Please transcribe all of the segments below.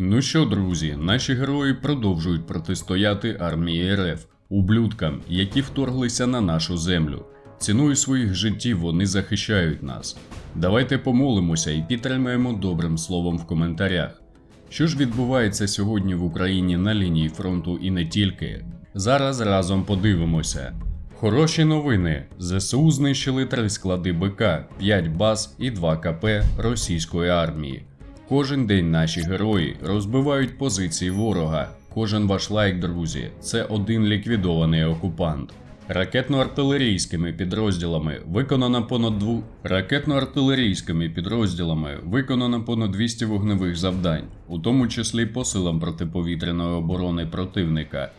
Ну що, друзі, наші герої продовжують протистояти армії РФ, ублюдкам, які вторглися на нашу землю. Ціною своїх життів вони захищають нас. Давайте помолимося і підтримаємо добрим словом в коментарях. Що ж відбувається сьогодні в Україні на лінії фронту і не тільки? Зараз разом подивимося. Хороші новини. ЗСУ знищили три склади БК, 5 баз і 2 КП російської армії. Кожен день наші герої розбивають позиції ворога. Кожен ваш лайк, друзі, це один ліквідований окупант. Ракетно-артилерійськими підрозділами виконано понад дву... ракетно-артилерійськими підрозділами виконано понад 200 вогневих завдань, у тому числі по силам протиповітряної оборони противника.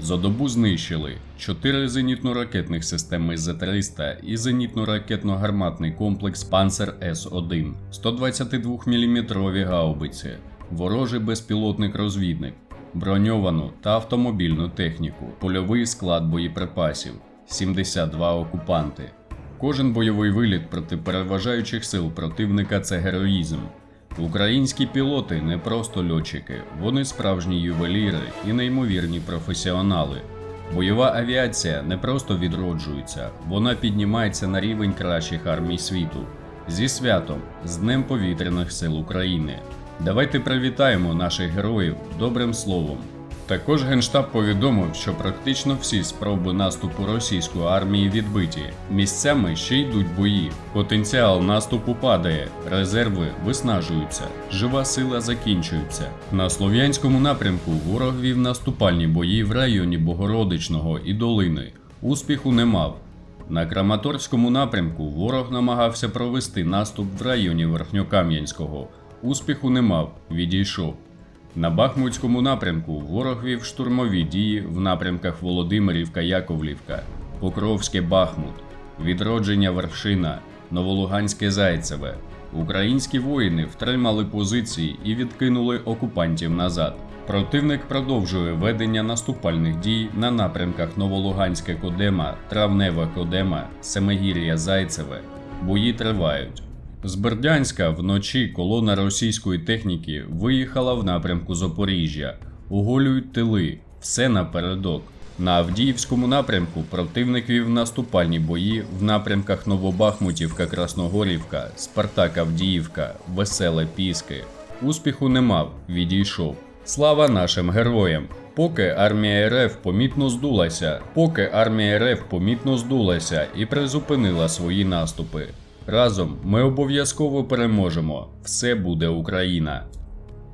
За добу знищили 4 зенітно-ракетних системи З-300 і зенітно-ракетно-гарматний комплекс Панцер С-1, 122 мм гаубиці, ворожий безпілотник розвідник, броньовану та автомобільну техніку, польовий склад боєприпасів, 72 окупанти. Кожен бойовий виліт проти переважаючих сил противника це героїзм. Українські пілоти не просто льотчики, вони справжні ювеліри і неймовірні професіонали. Бойова авіація не просто відроджується, вона піднімається на рівень кращих армій світу. Зі святом, з Днем повітряних сил України. Давайте привітаємо наших героїв добрим словом. Також Генштаб повідомив, що практично всі спроби наступу російської армії відбиті. Місцями ще йдуть бої. Потенціал наступу падає, резерви виснажуються, жива сила закінчується. На слов'янському напрямку ворог вів наступальні бої в районі Богородичного і Долини. Успіху не мав. На Краматорському напрямку ворог намагався провести наступ в районі Верхньокам'янського. Успіху не мав, відійшов. На Бахмутському напрямку ворог вів штурмові дії в напрямках Володимирівка, Яковлівка, Покровське Бахмут, Відродження Вершина, Новолуганське Зайцеве. Українські воїни втримали позиції і відкинули окупантів назад. Противник продовжує ведення наступальних дій на напрямках Новолуганське Кодема, Травнева Кодема, Семигір'я Зайцеве. Бої тривають. З Бердянська вночі колона російської техніки виїхала в напрямку Запоріжжя, оголюють тили, все напередок. На Авдіївському напрямку противник вів наступальні бої в напрямках Новобахмутівка, Красногорівка, Спартак Авдіївка, Веселе Піски. Успіху не мав, відійшов. Слава нашим героям! Поки армія РФ помітно здулася, поки армія РФ помітно здулася і призупинила свої наступи. Разом ми обов'язково переможемо. Все буде Україна.